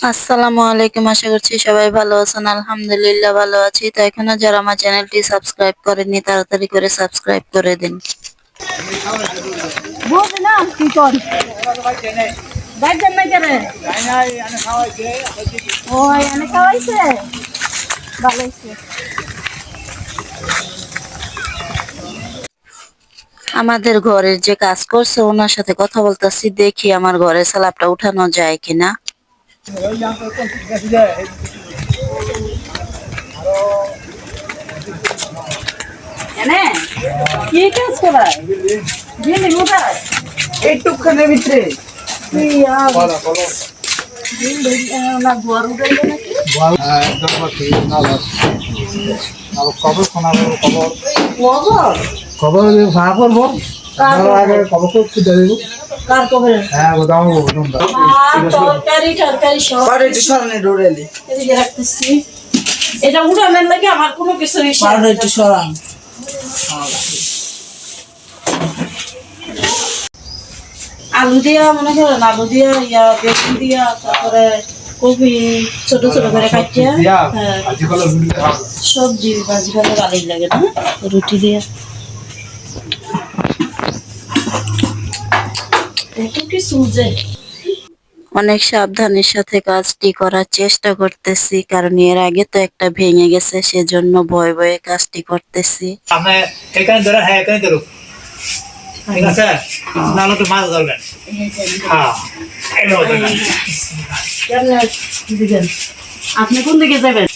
আসসালামু আলাইকুম আশা করছি সবাই ভালো আছেন। আলহামদুলিল্লাহ ভালো আছি। তো এখনও যারা আমার চ্যানেলটি সাবস্ক্রাইব করেননি তাড়াতাড়ি করে সাবস্ক্রাইব করে দিন। আমাদের ঘরের যে কাজ করছে ওনার সাথে কথা বলতেছি দেখি আমার ঘরের স্ল্যাবটা উঠানো যায় কিনা। কি কাজ করায় দিলি কোথায় এইটুকখানের ভিতরে খবর শোনাবো খবর খবর খবর ভাড়া করব আগে খবর দেবো কার হ্যাঁ গোদাম গোদামটা তরকারি টরকারি সব। আর একটু সরানি ডোরেলি এদিকে রাখতেছি। এটা উঠানোর লাগে আমার কোনো কিছু আর একটু সরান। আলু দিয়া মনে করেন আলু দিয়া ইয়া বেগুন দিয়া তারপরে কপি ছোট ছোট করে কাটিয়া হ্যাঁ। আজি কলে রুটি খাব সবজি ভাজি ভালো ভালোই লাগে না রুটি দিয়া। অনেক সাবধানের সাথে কাজটি করার চেষ্টা করতেছি কারণ এর আগে তো একটা ভেঙে গেছে সেজন্য ভয়ে ভয়ে কাজটি করতেছি। আপনি এখানে ধরে হ্যাঁ এখানে ধরুন। ঠিক আছে? নাহলে তো মাছ ধরবেন। হ্যাঁ দিবেন আপনি কোন দিকে যাবেন?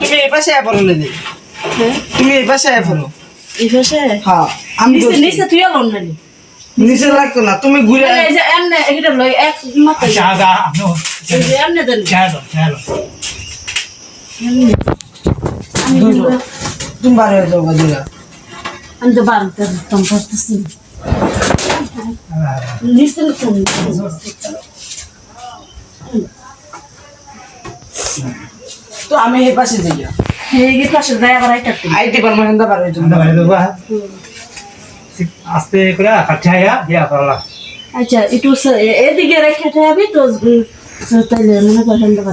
তুমি এই পাশে হ্যাঁ? তুমি এই পাশে আয় পড়ো। এই পাশে? হ্যাঁ আমি নিচে তুই আলোন নালি নিচে লাগতো না তুমি ঘুরে এই যে এমনে এটা লই এক মাথা আচ্ছা আচ্ছা এই যে এমনে দেন। আমি দুটো। দিবো। তুমি বার যাও আমি তো নিচে লিখুন। তো আমি এই পাশে যাই। এটা হয়ে আস্তে করে কাঠিয়া ইয়া করলা আচ্ছা একটু স- এদিকে রেখে যাবি তো তাইলে মনে করেন না।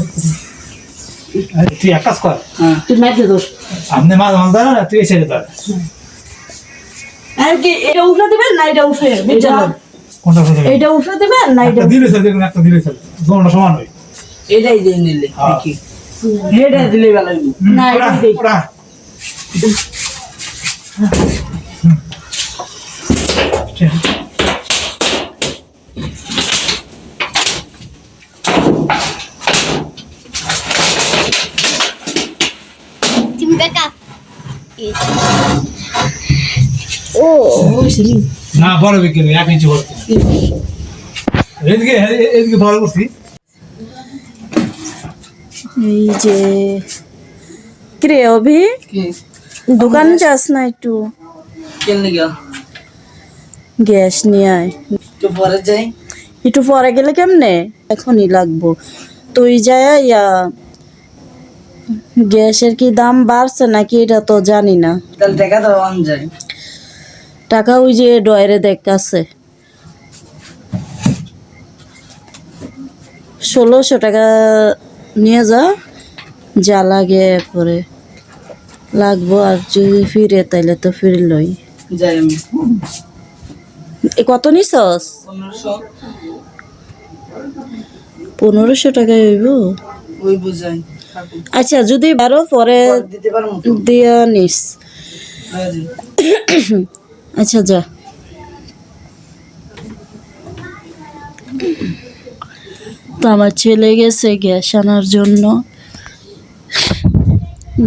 তুই এক কাজ কর। হ্যাঁ। তুই মাইতে দোষ আপনি মাছ মাছ ধর তুই এসে ধর আর কি এটা উঠে দিবেন না এটা উঠে? কোনটা এটা উঠে দিবেন না এটা দিলে দেখুন একটা দিলে সমান হয়। এটাই দিয়ে নিলে হ্যাঁ। দেখি। দিলে ভালো না, এটা. না বড় বিক্রি এক ইঞ্চি ভর্তি এদিকে এদিকে বড় করছি এই যে কিরে অভি? দোকান যাস না একটু। গ্যাস নিয়ে আয়। তো পরে যাই। একটু পরে গেলে কেমনে? এখনই লাগবো। তুই যায় ইয়া গ্যাসের কি দাম বাড়ছে নাকি এটা তো জানি না। টাকা টাকা ওই যে ডয়ারে দেখ আছে ষোলোশো টাকা নিয়ে যা যা লাগে পরে। লাগবো আর যদি ফিরে তাইলে তো ফিরে লই এ কত নিছস? পনেরোশো। টাকা হইব। আচ্ছা যদি বারো পরে? দিয়া নিস। আচ্ছা যা। তো আমার ছেলে গেছে গ্যাস আনার জন্য।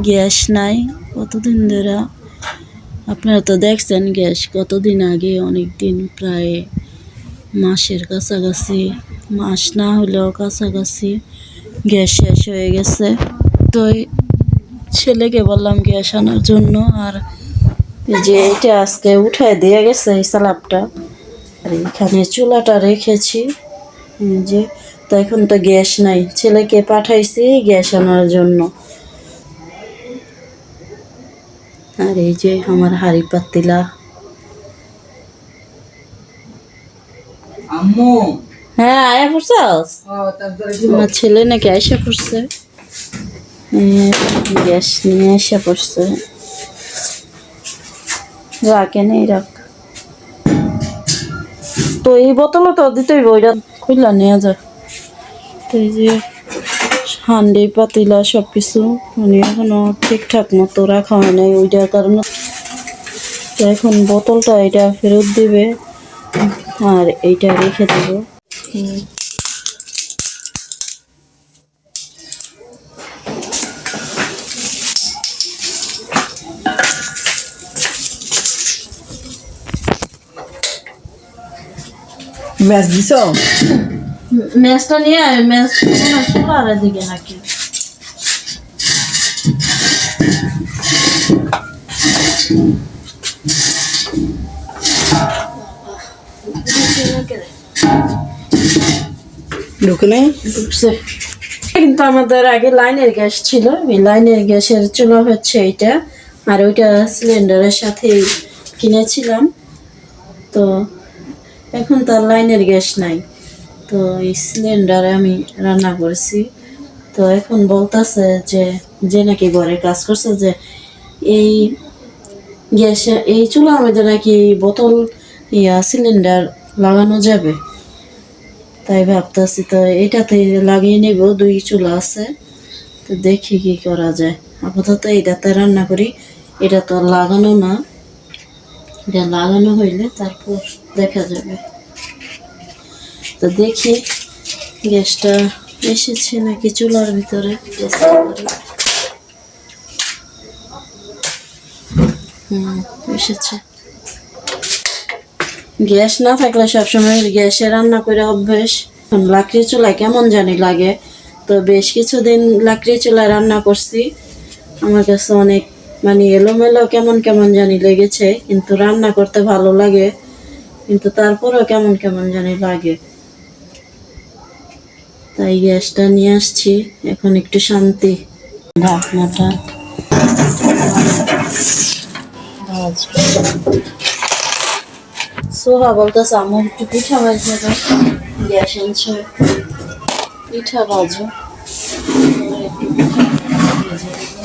গ্যাস নাই কতদিন ধরে? আপনারা তো দেখছেন গ্যাস কতদিন আগে অনেক দিন প্রায় মাসের কাছাকাছি, মাস না হলেও কাছাকাছি গ্যাস শেষ হয়ে গেছে। তো ছেলেকে বললাম গ্যাস আনার জন্য, আর যে এটা আজকে উঠায় দিয়ে গেছে এই সালাপটা আর এখানে চুলাটা রেখেছি। যে তো এখন তো গ্যাস নাই। ছেলেকে পাঠাইছি গ্যাস আনার জন্য। আর এই যে আমার হাড়ি পাতিলা। হ্যাঁ আয়া পড়ছস? আমার ছেলে নাকি আয়সা পড়ছে? গ্যাস নিয়ে আয়সা পড়ছে। রাখে নেই রাখ। এই বোতলও তো দিতেই ওইটা খুললা নিয়ে যা। তো এই যে হান্ডি, পাতিলা সব কিছু মানে এখনও ঠিকঠাক মতো রাখা হয় নাই ওইটার কারণে তো এখন বোতলটা এটা ফেরত দিবে আর এইটা রেখে দেবো। ম্যাচ দিছ ম্যাচটা নিয়ে ম্যাচ সোলার দিকে নাকি ঢুকে নেই কিন্তু আমাদের আগে লাইনের গ্যাস ছিল এই লাইনের গ্যাসের চুলা হচ্ছে এইটা আর ওইটা সিলিন্ডারের সাথে কিনেছিলাম তো এখন তার লাইনের গ্যাস নাই। তো এই সিলিন্ডারে আমি রান্না করছি। তো এখন বলতেছে যে যে নাকি ঘরে কাজ করছে যে, এই গ্যাসে, এই চুলার মধ্যে নাকি বোতল, ইয়া সিলিন্ডার লাগানো যাবে। তাই ভাবতেছি, তো এটাতে লাগিয়ে নেব, দুই চুলা আছে। তো দেখি কি করা যায়। আপাতত এটাতে রান্না করি, এটা তো আর লাগানো না। এটা লাগানো হইলে তারপর দেখা যাবে। তো দেখি, গ্যাসটা এসেছে নাকি চুলার ভিতরে? হুম, এসেছে। গ্যাস না থাকলে সবসময় গ্যাসে রান্না করে অভ্যেস। লাকড়ি চুলায় কেমন জানি লাগে। তো বেশ কিছুদিন লাকড়ি চুলায় রান্না করছি। আমার কাছে অনেক মানে এলোমেলো কেমন কেমন জানি লেগেছে, কিন্তু রান্না করতে ভালো লাগে, কিন্তু তারপরেও কেমন কেমন জানি লাগে। তাই গ্যাসটা নিয়ে আসছি, এখন একটু শান্তি। ঢাকনাটা। সোহা বলতেছে আমার একটু পিঠা ভাজবে তো? গ্যাস আনছে পিঠা ভাজো এই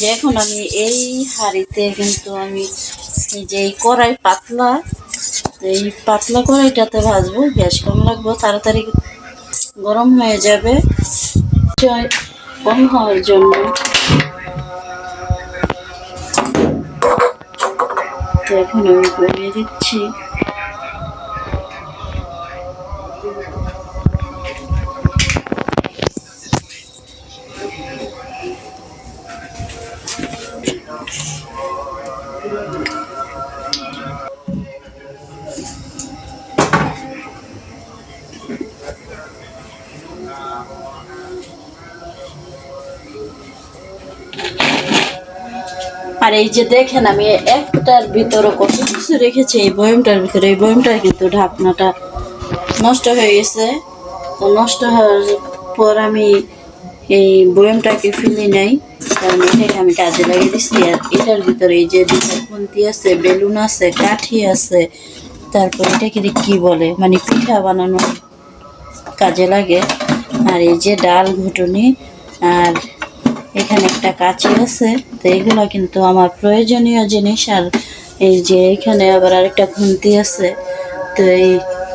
যে এখন আমি এই হাঁড়িতে কিন্তু আমি যে এই কড়াই পাতলা এই পাতলা কড়াইটাতে ভাজবো, গ্যাস কম লাগবো, তাড়াতাড়ি গরম হয়ে যাবে কম হওয়ার জন্য। তো এখন আমি গড়িয়ে দিচ্ছি। আর এই যে দেখেন, আমি একটার ভিতরে কত কিছু রেখেছি, এই বয়মটার ভিতরে, এই বয়মটার কিন্তু ঢাকনাটা নষ্ট হয়ে গেছে। তো নষ্ট হওয়ার পর আমি এই বয়মটাকে ফেলে নাই, কারণ এটাকে আমি কাজে লাগিয়ে দিচ্ছি আর এটার ভিতরে এই যে খুন্তি আছে, বেলুন আছে, কাঠি আছে, তারপর এটাকে কি বলে মানে পিঠা বানানোর কাজে লাগে। আর এই যে ডাল ঘুটুনি, আর এখানে একটা কাঁচি আছে তো এগুলো কিন্তু আমার প্রয়োজনীয় জিনিস। আর এই যে এখানে আবার আরেকটা খুন্তি আছে। তো এই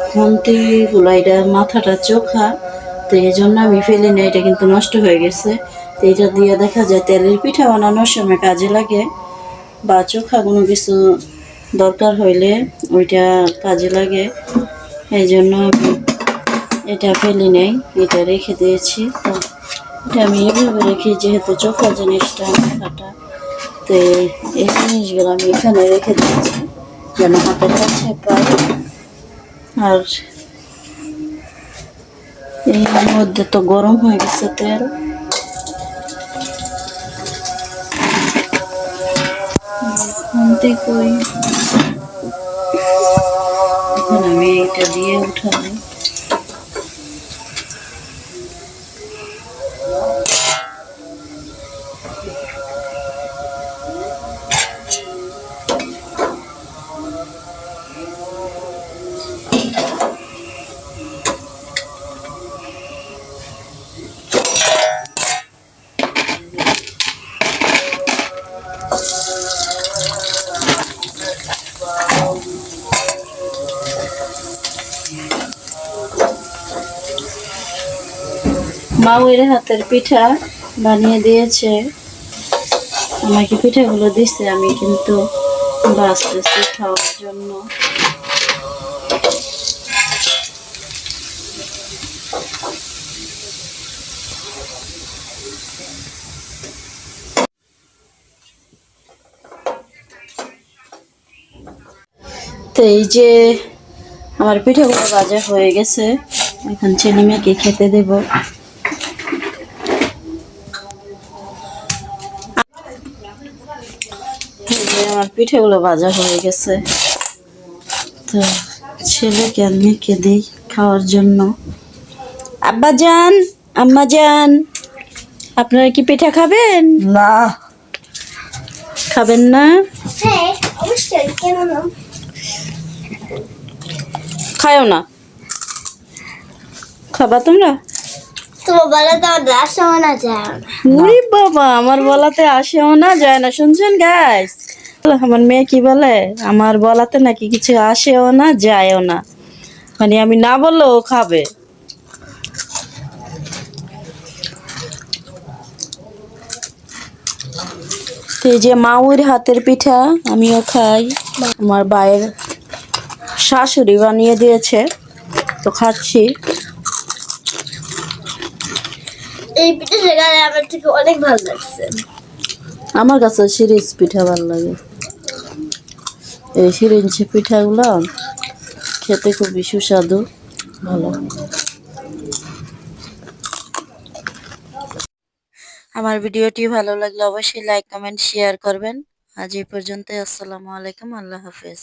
খুন্তিগুলো, এটা মাথাটা চোখা। তো এই জন্য আমি ফেলি না এটা কিন্তু নষ্ট হয়ে গেছে। তো এটা দিয়ে দেখা যায় তেলের পিঠা বানানোর সময় কাজে লাগে বা চোখা কোনো কিছু দরকার হইলে ওইটা কাজে লাগে। এই জন্য আমি এটা ফেলি নেই, এটা রেখে দিয়েছি। তো এটা আমি এভাবে রেখে, যেহেতু চোখা জিনিসটা কাটা, তো এই- এই জিনিসগুলো আমি এখানে রেখে দিয়েছি যেন হাতের কাছে পাই। আর এর মধ্যে তো গরম হয়ে গেছে তেল আমি এটা দিয়ে উঠাবো। মাউয়ের হাতের পিঠা বানিয়ে দিয়েছে। আমাকে পিঠাগুলো দিচ্ছে আমি কিন্তু বাঁচতেছি খাওয়ার জন্য। তো এই যে আমার পিঠাগুলো ভাজা হয়ে গেছে, এখন ছেলে মেয়েকে খেতে দেব। পিঠাগুলো ভাজা হয়ে গেছে। তো ছেলেকে আর মেয়েকে দিই খাওয়ার জন্য। আব্বা যান আম্মা যান। আপনারা কি পিঠা খাবেন? না। খাবেন না? হ্যাঁ অবশ্যই কেন না? খায়ও না। খাবা তোমরা? উরি বাবা আমার বলাতে আসেও না যায় না। শুনছেন গাইস আমার মেয়ে কি বলে? আমার বলাতে নাকি কিছু আসেও না যায়ও না। মানে আমি না বললেও ও খাবে। এই যে মাউর হাতের পিঠা আমিও খাই। আমার বায়ের শাশুড়ি বানিয়ে দিয়েছে তো খাচ্ছি। এই পিঠে সেখানে আমার থেকে অনেক ভালো লাগছে। আমার কাছে সিরিজ পিঠা ভালো লাগে। এই সিরিঞ্চি পিঠাগুলো খেতে খুবই সুস্বাদু, ভালো। আমার ভিডিওটি ভালো লাগলে অবশ্যই লাইক, কমেন্ট শেয়ার করবেন। আজ এই পর্যন্ত আসসালামু আলাইকুম, আল্লাহ হাফেজ।